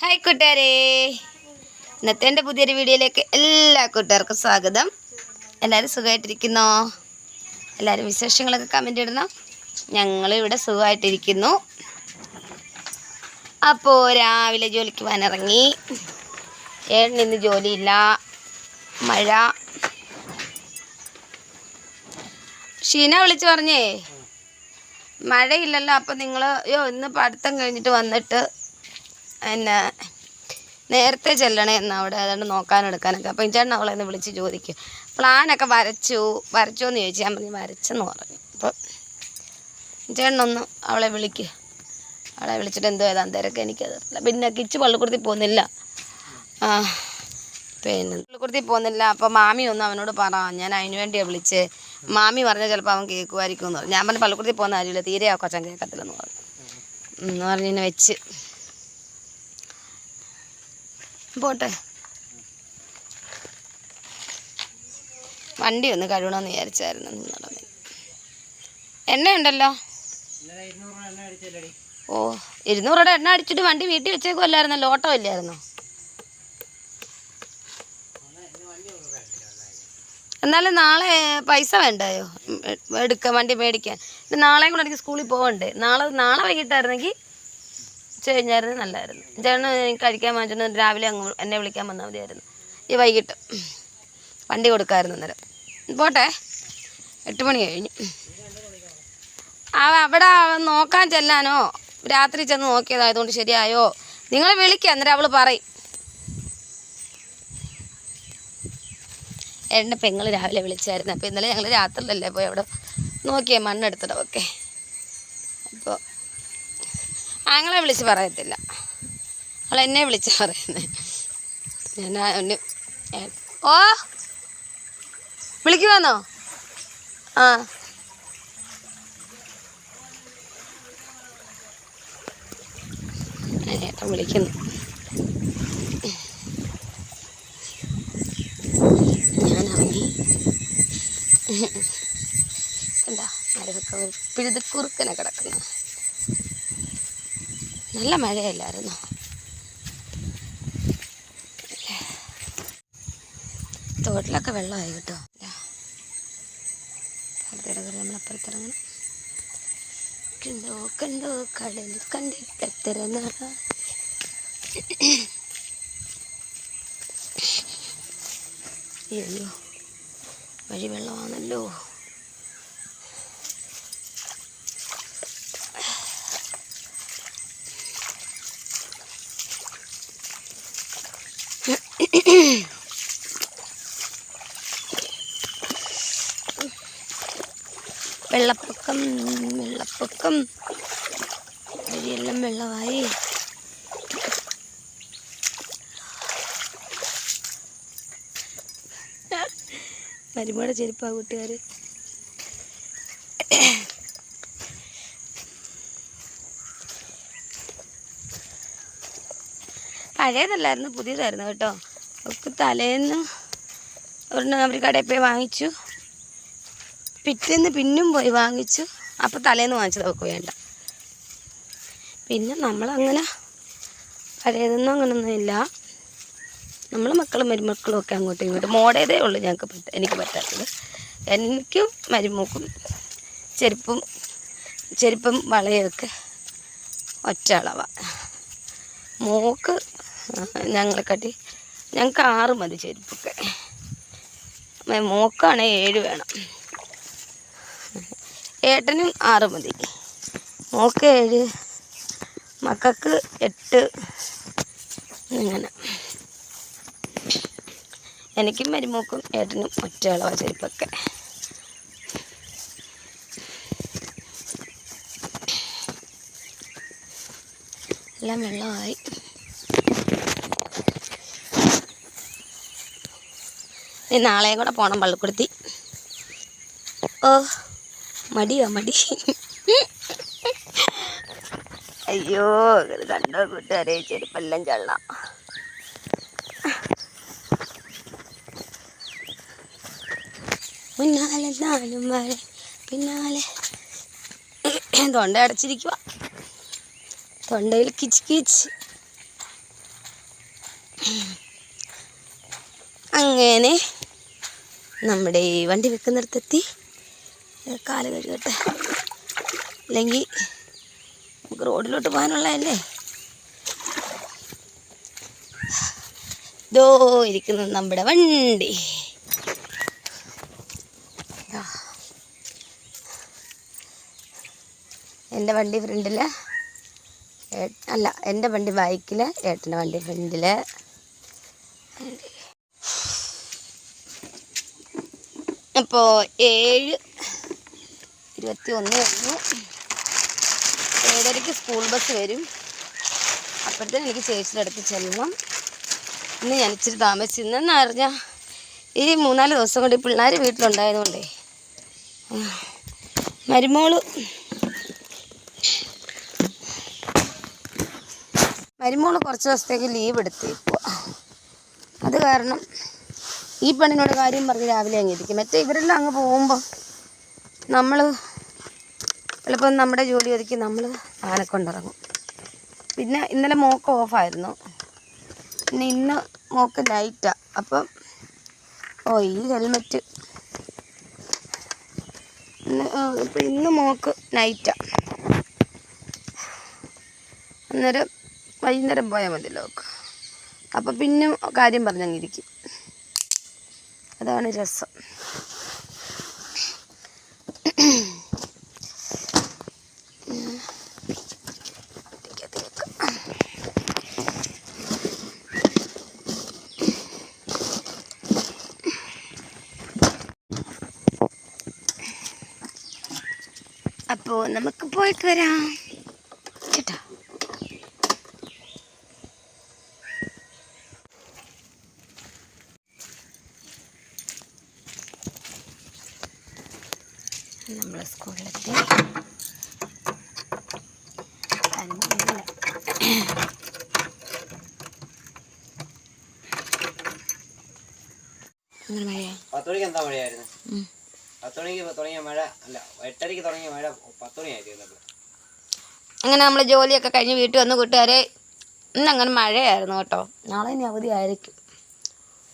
Hi കൂട്ടുകാരെ. ഇന്നത്തെ എന്റെ പുതിയൊരു വീഡിയോയിലേക്ക് എല്ലാ കൂട്ടുകാർക്കും സ്വാഗതം. എല്ലാവരും സുഖമായിട്ടിരിക്കുന്നോ? എല്ലാവരും വിശേഷങ്ങളൊക്കെ കമന്റ് ഇടണം ഞങ്ങൾ ഇവിടെ സുഖമായിട്ടിരിക്കുന്നു. അപ്പോൾ രാവിലെ ജോലിക്ക് പോകാനിറങ്ങി. ഏഴിന് ജോലിയില്ല. മഴ. ഷീന വിളിച്ചു പറഞ്ഞേ. മഴയില്ലല്ലോ അപ്പം നിങ്ങൾ അയ്യോ ഇന്ന് പഠിത്തം കഴിഞ്ഞിട്ട് വന്നിട്ട് പിന്നെ നേരത്തെ ചെല്ലണേ എന്ന് അവിടെ അതുകൊണ്ട് നോക്കാനെടുക്കാനൊക്കെ അപ്പം ചേട്ടൻ അവളെ ഒന്ന് വിളിച്ച് ചോദിക്കും. പ്ലാനൊക്കെ വരച്ചു വരച്ചോ എന്ന് ചോദിച്ചു ഞാൻ പറഞ്ഞു വരച്ചെന്ന് പറഞ്ഞു. അപ്പോൾ ചേട്ടനൊന്ന് അവളെ വിളിക്കുക അവളെ വിളിച്ചിട്ട് എന്തോ ഏതാ തിരക്ക് എനിക്കത് പിന്നെ കിച്ച് പള്ളിക്കുടത്തിൽ പോകുന്നില്ല. പിന്നെ പള്ളിക്കുടത്തിൽ പോകുന്നില്ല. അപ്പോൾ മാമി ഒന്ന് അവനോട് പറ ഞാൻ അതിന് വേണ്ടിയാണ് വിളിച്ച്. മാമി പറഞ്ഞാൽ ചിലപ്പോൾ അവൻ കേൾക്കുമായിരിക്കും എന്ന് പറഞ്ഞു. ഞാൻ പറഞ്ഞു പള്ളിക്കുടത്തിൽ പോകുന്ന കാര്യമില്ല തീരെ ആ കൊച്ചൻ കേൾക്കത്തില്ലെന്ന് പറഞ്ഞു. എന്ന് പറഞ്ഞു വെച്ച്. പോട്ടെ. വണ്ടി ഒന്ന് കഴുകണമെന്ന് വിചാരിച്ചായിരുന്നു നടന്നു എണ്ണയുണ്ടല്ലോ ഓ ഇരുന്നൂറ് രൂപയുടെ എണ്ണ അടിച്ചിട്ട് വണ്ടി വീട്ടിൽ വെച്ചേക്കുമല്ലായിരുന്നല്ലോ ഓട്ടോ ഇല്ലായിരുന്നോ? എന്നാലും നാളെ പൈസ വേണ്ടായോ? എടുക്കാൻ വണ്ടി മേടിക്കാൻ. നാളെയും കൂടെ എനിക്ക് സ്കൂളിൽ പോകണ്ടേ നാളെ നാളെ വൈകിട്ടായിരുന്നെങ്കിൽ ഉച്ച കഴിഞ്ഞായിരുന്നു നല്ലതായിരുന്നു എനിക്ക് കഴിക്കാൻ വാങ്ങിച്ചിട്ട് രാവിലെ അങ്ങ് എന്നെ വിളിക്കാൻ വന്നാൽ മതിയായിരുന്നു. ഈ വൈകിട്ട് വണ്ടി കൊടുക്കാമായിരുന്നു അന്നേരം പോട്ടെ. എട്ട് മണി കഴിഞ്ഞു. അവിടെ നോക്കാൻ ചെല്ലാനോ? രാത്രി ചെന്ന് നോക്കിയതായതുകൊണ്ട് ശരിയായോ? നിങ്ങൾ വിളിക്കുക അന്നേരം അവൾ പറയും. എന്റെ പെങ്ങൾ രാവിലെ വിളിച്ചായിരുന്നു. അപ്പോൾ ഇന്നലെ ഞങ്ങൾ രാത്രിയിലല്ലേ പോയി അവിടെ നോക്കിയേ മണ്ണെടുത്തിടമൊക്കെ അപ്പോൾ ആങ്ങളെ വിളിച്ച് പറയത്തില്ല. അവൾ എന്നെ വിളിച്ച് പറയുന്നത് ഞാൻ ഓ വിളിക്കുവാന്നോ? ആ. ഏട്ടൻ വിളിക്കുന്നു. ഞാനാണെങ്കിൽ എന്താ മരവൊക്കെ പിഴുതുക്കുറുക്കനെ കിടക്കുന്നു. നല്ല മഴയല്ലായിരുന്നു? തോട്ടിലൊക്കെ വെള്ളമായി കേട്ടോ. നമ്മൾ കണ്ടോ കണ്ടോ വഴി വെള്ളമാണല്ലോ. വെള്ളപ്പൊക്കം വെള്ളപ്പൊക്കം. വഴിയെല്ലാം വെള്ളമായി. മരുമയുടെ ചെരുപ്പാ കൂട്ടുകാർ പഴയതല്ലായിരുന്നു പുതിയതായിരുന്നു കേട്ടോ. ഒക്കെ തലേന്ന് ഒരെണ്ണം അവർ കടയിൽ പോയി വാങ്ങിച്ചു. പിറ്റേന്ന് പിന്നും പോയി വാങ്ങിച്ചു. അപ്പോൾ തലേന്ന് വാങ്ങിച്ചത് അവൾക്ക് വേണ്ട. പിന്നെ നമ്മളങ്ങനെ പഴയതൊന്നും അങ്ങനൊന്നും ഇല്ല. നമ്മൾ മക്കളും മരുമക്കളും ഒക്കെ അങ്ങോട്ടും ഇങ്ങോട്ടും മോടേതേ ഉള്ളൂ ഞങ്ങൾക്ക് പറ്റ എനിക്ക് പറ്റാത്തത്. എനിക്കും മരുമൂക്കും ചെരുപ്പും ചെരുപ്പും വളയൊക്കെ ഒറ്റ അളവാണ് മോക്ക് ഞങ്ങളെക്കാട്ടി ഞങ്ങൾക്ക് ആറ് മതി ചെരുപ്പൊക്കെ. മോക്കാണ് ഏഴ് വേണം. ഏട്ടനും ആറ് മതി. മോക്ക് ഏഴ് മക്കൾക്ക് എട്ട് അങ്ങനെ. എനിക്കും മരുമോക്കും ഏട്ടനും ഒറ്റ അളവാ ചെരുപ്പൊക്കെ. എല്ലാം വെള്ളമായി. ഇനി നാളെയും കൂടെ പോകണം പള്ളിക്കുടുത്തി. ഓ മടിയോ മടി. അയ്യോ കണ്ടോ കൂട്ടുകാരെ ചെരുപ്പെല്ലാം ചള്ള. മുന്നാലെ നാലും വരെ പിന്നാലെ തൊണ്ട അടച്ചിരിക്കുക തൊണ്ടയിൽ കിച്ച് കിച്ച്. അങ്ങനെ നമ്മുടെ ഈ വണ്ടി വെക്കുന്നിടത്തെത്തി. കാൽ കഴുകട്ടെ. അല്ലെങ്കിൽ നമുക്ക് റോഡിലോട്ട് പോകാനുള്ളതല്ലേ? ദോ ഇരിക്കുന്നു നമ്മുടെ വണ്ടി. എന്റെ വണ്ടി ഫ്രണ്ടിൽ അല്ല എന്റെ വണ്ടി ബൈക്കിൽ ഏട്ടന്റെ വണ്ടി ഫ്രണ്ടിൽ അപ്പോൾ ഏഴ് ഇരുപത്തി ഒന്ന് കഴിഞ്ഞു. ഏഴരയ്ക്ക് സ്കൂൾ ബസ് വരും. അപ്പോഴത്തേനും എനിക്ക് ചേച്ചിയുടെ അടുത്ത് ചെല്ലണം. ഇന്ന് ഞാൻ ഇച്ചിരി താമസിച്ചു അറിഞ്ഞാൽ ഈ മൂന്നാൽ ദിവസം കൊണ്ട് പിള്ളേർ വീട്ടിലുണ്ടായതുകൊണ്ടേ. മരുമോൾ മരുമോൾ കുറച്ച് ദിവസത്തേക്ക് ലീവ് എടുത്തേക്കുക അത് കാരണം ഈ പെണ്ണിനോട് കാര്യം പറഞ്ഞ് രാവിലെ അങ്ങ് ഇരിക്കും മറ്റേ ഇവരെല്ലാം അങ്ങ് പോകുമ്പോൾ നമ്മൾ ചിലപ്പം നമ്മുടെ ജോലി ഒതുക്കി നമ്മൾ ആനക്കൊണ്ടിറങ്ങും പിന്നെ ഇന്നലെ മോക്ക് ഓഫായിരുന്നു പിന്നെ ഇന്ന് മോക്ക് ലൈറ്റാണ് അപ്പം ഓ ഈ ഹെൽമെറ്റ് ഇപ്പം ഇന്ന് മോക്ക് നൈറ്റാണ് അന്നേരം വൈകുന്നേരം പോയാൽ മതിയല്ലോ അപ്പം പിന്നെ കാര്യം പറഞ്ഞങ്ങിരിക്കും അതാണ് രസം. അപ്പോൾ നമുക്ക് പോയിട്ട് വരാം. നമ്മൾ സ്കൂളിലെത്തി. എന്താ മഴയായിരുന്നു? ഉം. പത്ത് മണിക്ക് തുടങ്ങിയ മഴ അല്ല എട്ടരയ്ക്ക് തുടങ്ങിയ മഴ പത്ത് മണിയായിരുന്നു അങ്ങനെ നമ്മൾ ജോലിയൊക്കെ കഴിഞ്ഞ് വീട്ടിൽ വന്ന് കൂട്ടുകാരെ ഇന്ന് അങ്ങനെ മഴയായിരുന്നു കേട്ടോ. നാളെ ഇനി അവധി ആയിരിക്കും.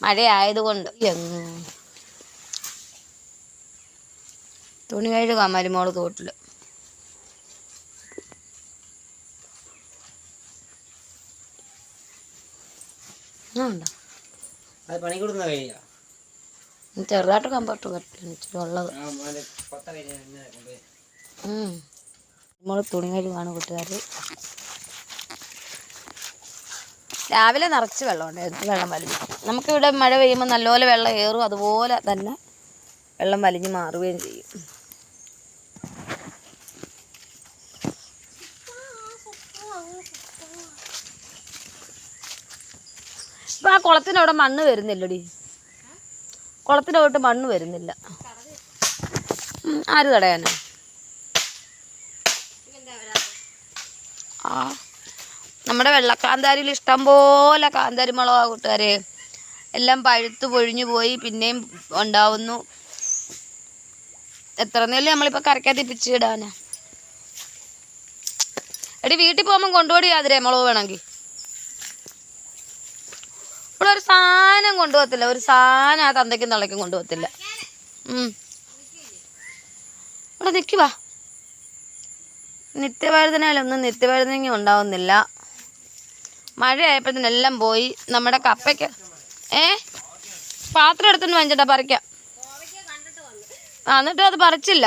മഴയായതുകൊണ്ട്. എങ്ങ് തുണി കഴുകാൻ മരുമോൾ തോട്ടിൽ ചെറുതായിട്ട് കമ്പോട്ട് ഇച്ചിരി ഉള്ളത്. തുണി കഴുകാണ് കൂട്ടുകാർ രാവിലെ നിറച്ച് വെള്ളമുണ്ടായിരുന്നു വെള്ളം വലിഞ്ഞു. നമുക്കിവിടെ മഴ പെയ്യുമ്പോൾ നല്ലപോലെ വെള്ളം ഏറും അതുപോലെ തന്നെ വെള്ളം വലിഞ്ഞ് മാറുകയും ചെയ്യും. ആ കുളത്തിനവിടെ മണ്ണ് വരുന്നില്ലടി. കുളത്തിനോട്ട് മണ്ണ് വരുന്നില്ല. ആര് തടയാനാ? ആ നമ്മുടെ വെള്ളക്കാന്താരിയിൽ ഇഷ്ടം പോലെ കാന്താരി മുളകാ കൂട്ടുകാരെ. എല്ലാം പഴുത്ത് പൊഴിഞ്ഞു പോയി പിന്നെയും ഉണ്ടാവുന്നു. എത്ര നേരം നമ്മളിപ്പോൾ കരക്കകത്ത് പിച്ചിടാനാ എടി വീട്ടിൽ പോകുമ്പോൾ കൊണ്ടുപോടി അതിരെ മുളക് വേണമെങ്കിൽ. ഒരു സാധനം കൊണ്ടുപോകത്തില്ല. ഒരു സാധനം ആ തന്തയ്ക്കും തള്ളയ്ക്കും കൊണ്ടുപോകത്തില്ല. ഇവിടെ നിൽക്കുവാ നിത്യവഴുതനയിലൊന്നും നിത്യവാരുതന ഉണ്ടാവുന്നില്ല. മഴയായപ്പോഴത്തേനും എല്ലാം പോയി. നമ്മുടെ കപ്പയ്ക്ക് ഏ? പാത്രം എടുത്തിട്ട് വാങ്ങിച്ചിട്ടാ പറിക്കാം. ആ എന്നിട്ടും അത് പറിച്ചില്ല.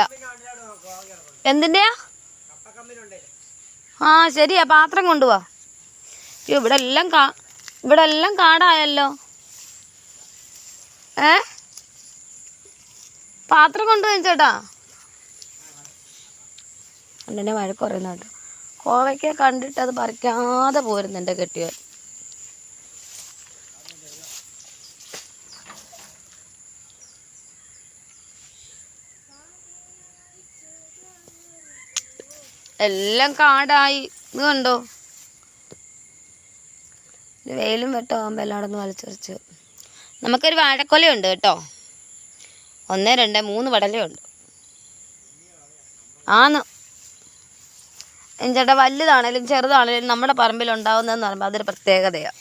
എന്തിന്റെയാ ആ ശരിയാ പാത്രം കൊണ്ടുപോവാ ഇവിടെ എല്ലാം കാ ഇവിടെ എല്ലാം കാടായല്ലോ. ഏ? പാത്രം കൊണ്ടുപോയി ചേട്ടാ. എന്നെ വഴക്ക് കേട്ടോ. കോവയ്ക്ക കണ്ടിട്ട് അത് പറിക്കാതെ പോരുന്നുണ്ട് കെട്ടിയവൻ എല്ലാം കാടായി. ഇത് കണ്ടോ? വെയിലും വെട്ടമാകുമ്പോൾ എല്ലാം ഒന്ന് വലിച്ചെറിച്ച്. നമുക്കൊരു വാഴക്കൊലയുണ്ട് കേട്ടോ. ഒന്ന് രണ്ട് മൂന്ന് വടലയുണ്ട് ആന്ന്. ചേട്ടാ വലുതാണേലും ചെറുതാണേലും നമ്മുടെ പറമ്പിലുണ്ടാവുന്നതെന്ന് പറയുമ്പോൾ അതൊരു പ്രത്യേകതയാണ്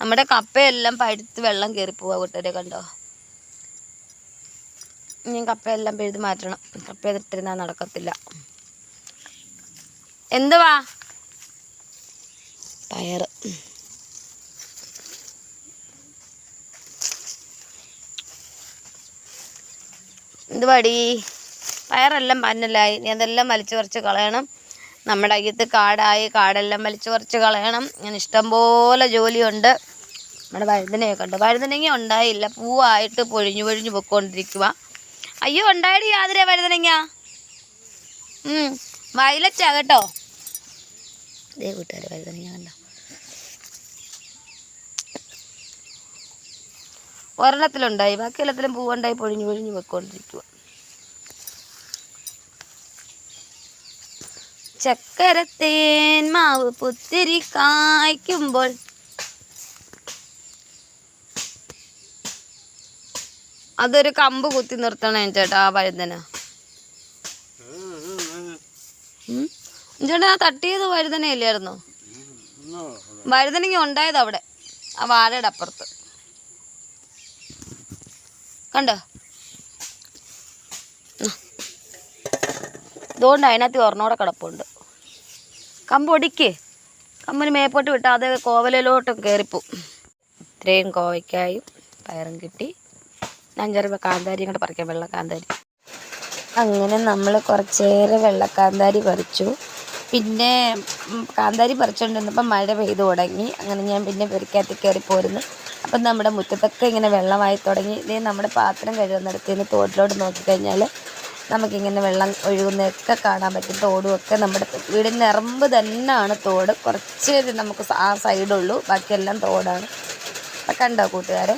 നമ്മുടെ കപ്പയെല്ലാം പഴുത്ത് വെള്ളം കയറിപ്പോവാ കൂട്ടരെ കണ്ടോ? ഇനി കപ്പയെല്ലാം പിഴുത് മാറ്റണം. കപ്പ ഇട്ടിരുന്നാൽ നടക്കത്തില്ല. എന്തുവാ? പയറ് എന്തുവാടി? പയറെല്ലാം പന്നലായി നീ അതെല്ലാം വലിച്ചു കുറച്ച് കളയണം. നമ്മുടെ അയ്യത്ത് കാടായി കാടെല്ലാം വലിച്ചു കുറച്ച് കളയണം. ഇങ്ങനെ ഇഷ്ടംപോലെ ജോലിയുണ്ട്. നമ്മുടെ വഴുതനയൊക്കെ ഉണ്ട്. വഴുതനങ്ങ ഉണ്ടായില്ല. പൂവായിട്ട് പൊഴിഞ്ഞു പൊഴിഞ്ഞു പൊയ്ക്കൊണ്ടിരിക്കുക അയ്യോ ഉണ്ടായിട്ട് യാതൊരു വഴുതനങ്ങ. വയലച്ചാ കേട്ടോ. ദേ കൂട്ടുകാർ വഴുതനങ്ങ കണ്ടോ? ഒരെണ്ണത്തിലുണ്ടായി. ബാക്കി എല്ലാത്തിലും പൂവുണ്ടായി പൊഴിഞ്ഞു പൊഴിഞ്ഞു പോയിക്കൊണ്ടിരിക്കുക ചക്കരത്തേൻ മാവ് പുത്തിരി കായ്ക്കുമ്പോൾ അതൊരു കമ്പ് കുത്തി നിർത്തണേ ചേട്ടാ ആ വഴുതന. ചേട്ടാ ആ തട്ടിയത് വഴുതനയില്ലായിരുന്നോ? വഴുതനങ്ങ ഉണ്ടായത് അവിടെ ആ വാഴയുടെ അപ്പുറത്ത്. കണ്ടോ? ഇതുകൊണ്ട് അതിനകത്ത് ഒരെണ്ണോടെ കിടപ്പുണ്ട്. കമ്പ് ഒടിക്ക്. കമ്പിന് മേപ്പോട്ട് വിട്ടാൽ അത് കോവലയിലോട്ടും കയറിപ്പോവും ഇത്രയും കോവയ്ക്കായും പയറും കിട്ടി. അഞ്ചാറ് കാന്താരി കൂടെ പറിക്കാം വെള്ള കാന്താരി. അങ്ങനെ നമ്മൾ കുറച്ചേറെ വെള്ളക്കാന്താരി പറിച്ചു. പിന്നെ കാന്താരി പറിച്ചുകൊണ്ടിരുന്നപ്പോൾ മഴ പെയ്തു തുടങ്ങി. അങ്ങനെ ഞാൻ പിന്നെ പെരിക്കകത്ത് കയറി പോരുന്നു. അപ്പം നമ്മുടെ മുറ്റത്തൊക്കെ ഇങ്ങനെ വെള്ളമായി തുടങ്ങി. ഇതേ നമ്മുടെ പാത്രം കഴുകുന്നിടത്ത് നിന്ന് തോട്ടിലോട്ട് നോക്കിക്കഴിഞ്ഞാൽ നമുക്കിങ്ങനെ വെള്ളം ഒഴുകുന്നതൊക്കെ കാണാൻ പറ്റും. തോടുമൊക്കെ നമ്മുടെ വീടിന്റെ ഇറമ്പ് തന്നെയാണ് തോട്. കുറച്ച് നമുക്ക് ആ സൈഡുള്ളൂ. ബാക്കിയെല്ലാം തോടാണ്. അപ്പം കണ്ടോ കൂട്ടുകാരെ?